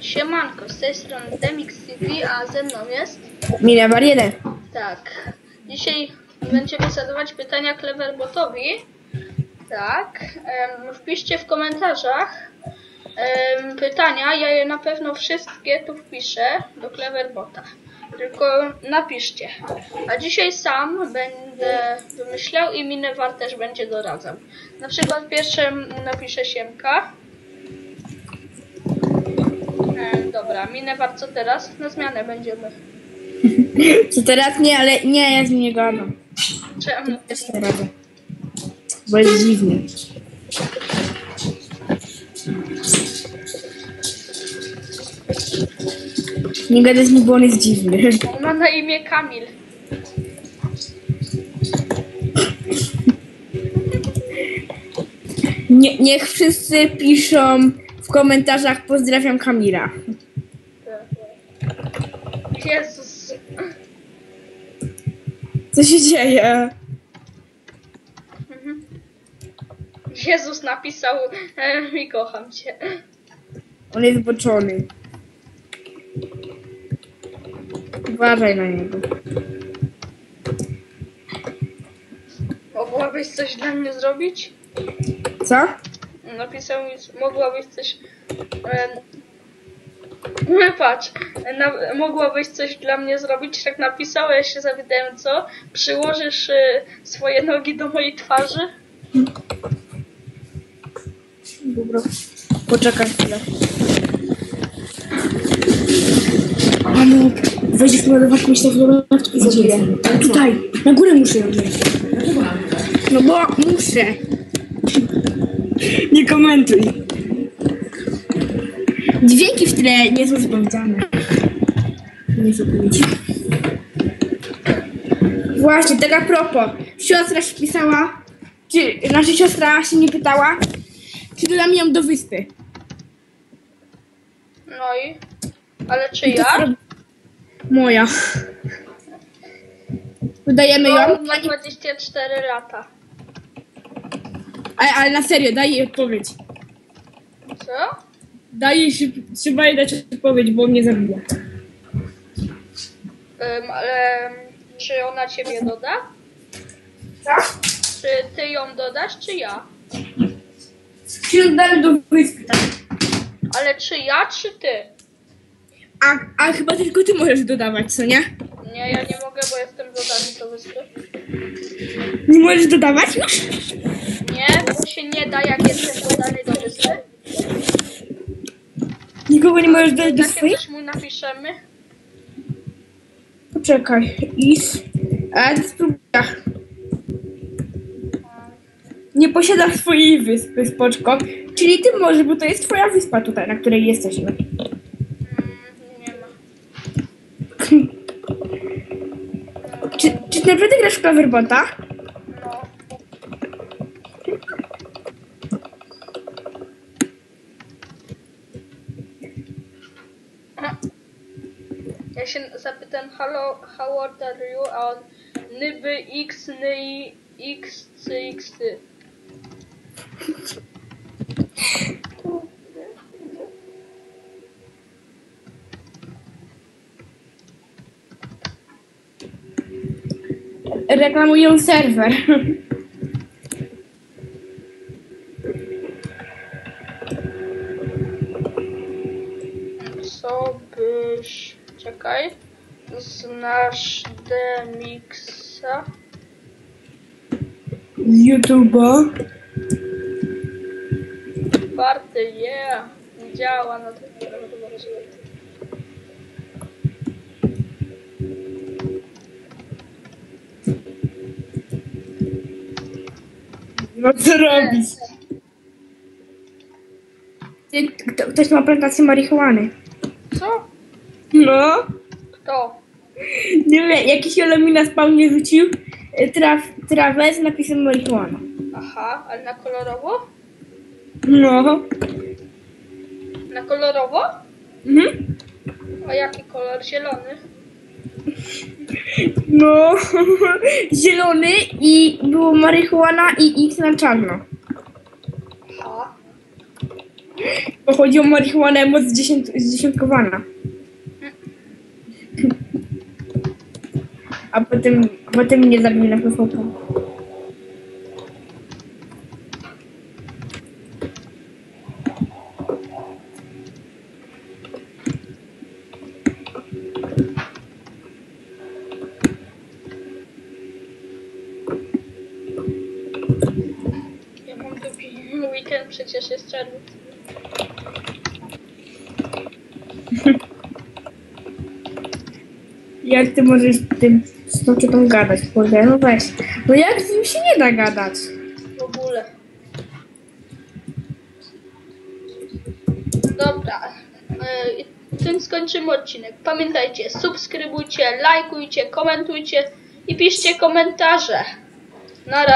Siemanko, z tej strony Demix TV, a ze mną jest... Minewar 1. Tak. Dzisiaj będziemy zadawać pytania Cleverbotowi. Tak. Em, wpiszcie w komentarzach em, pytania. Ja je na pewno wszystkie tu wpiszę do Cleverbota. Tylko napiszcie. A dzisiaj sam będę wymyślał i Minewar też będzie doradzał. Na przykład pierwszym napiszę Siemka. Em, dobra, Minewar co teraz? Na zmianę będziemy. Co teraz nie, ale nie, ja z nim nie gadam. Czemu? Też nie radzę. Bo jest dziwny. Nie gadaj z nim, bo on jest dziwny. On ma na imię Kamil. Nie, niech wszyscy piszą w komentarzach pozdrawiam Kamila. Jezus. Co się dzieje? Jezus napisał e, i kocham cię. On jest zboczony. Uważaj na niego. Mogłabyś coś dla mnie zrobić? Co? Napisał mi, mogłabyś coś... E, patrz, na, mogłabyś coś dla mnie zrobić, tak napisał, ja się zapytałem co? Przyłożysz e, swoje nogi do mojej twarzy? Dobra. Poczekaj chwilę. Mamo, wejdziesz na ładowarkę, myślę, że na i zabiję. Tutaj, na górę muszę ją wziąć. No bo muszę. Nie komentuj. Dźwięki w tle nie są sprawdzane. Nie są. Właśnie, tak a propos. Siostra się pisała, czy nasza siostra się nie pytała, czy dodam ją do wyspy. No i... Ale czy ja? Moja. Dodajemy ją, No, ma 24 lata. ale, ale na serio, daj jej odpowiedź. Co? Daj jej, szyb- trzeba jej dać odpowiedź, bo mnie zabija. Em, ale czy ona ciebie doda? Tak? Czy ty ją dodasz, czy ja? Czy do wyspy, tak? Ale czy ja, czy ty? A, a chyba tylko ty możesz dodawać, co nie? Nie, ja nie mogę, bo jestem dodany do wyspy. Nie możesz dodawać? No. Nie, bo się nie da, jak jestem dodany do wyspy. Nikogo nie możesz dodać do Takie swojej? coś mu napiszemy. Poczekaj. Is. A ty spróbuj. Nie posiadasz swojej wyspy, spoczko. Czyli ty możesz, bo to jest twoja wyspa tutaj, na której jesteśmy. Mm, nie ma. Czy, czy ty naprawdę grasz w Cloverbota? Ja się zapytam, hello, how old are you? A on, nyby x, ny, x, c, x, ty. Reklamują serwer. Znasz Demixa? YouTube'a. Warty, yeah. Działa na tym. No co robić? Ty, kto, ktoś ma plantację marihuany. Co? No. Nie wiem, jakiś olemi na spawnie rzucił e, traf, trawę z napisem marihuana. Aha, ale na kolorowo? No. Na kolorowo? Mhm. A jaki kolor? Zielony. No. Zielony i było marihuana i X na czarno. Aha. Bo chodzi o marihuanę moc zdziesiątkowana. A potem, potem mnie zabili na PvP. Ja mam weekend, przecież jest czerwiec. Jak ty możesz tym z tą czytą gadać? Kurde, no weź. No jak z nim się nie da gadać? w ogóle. Dobra. e, Tym skończymy odcinek. Pamiętajcie, subskrybujcie, lajkujcie, komentujcie i piszcie komentarze. Na razie.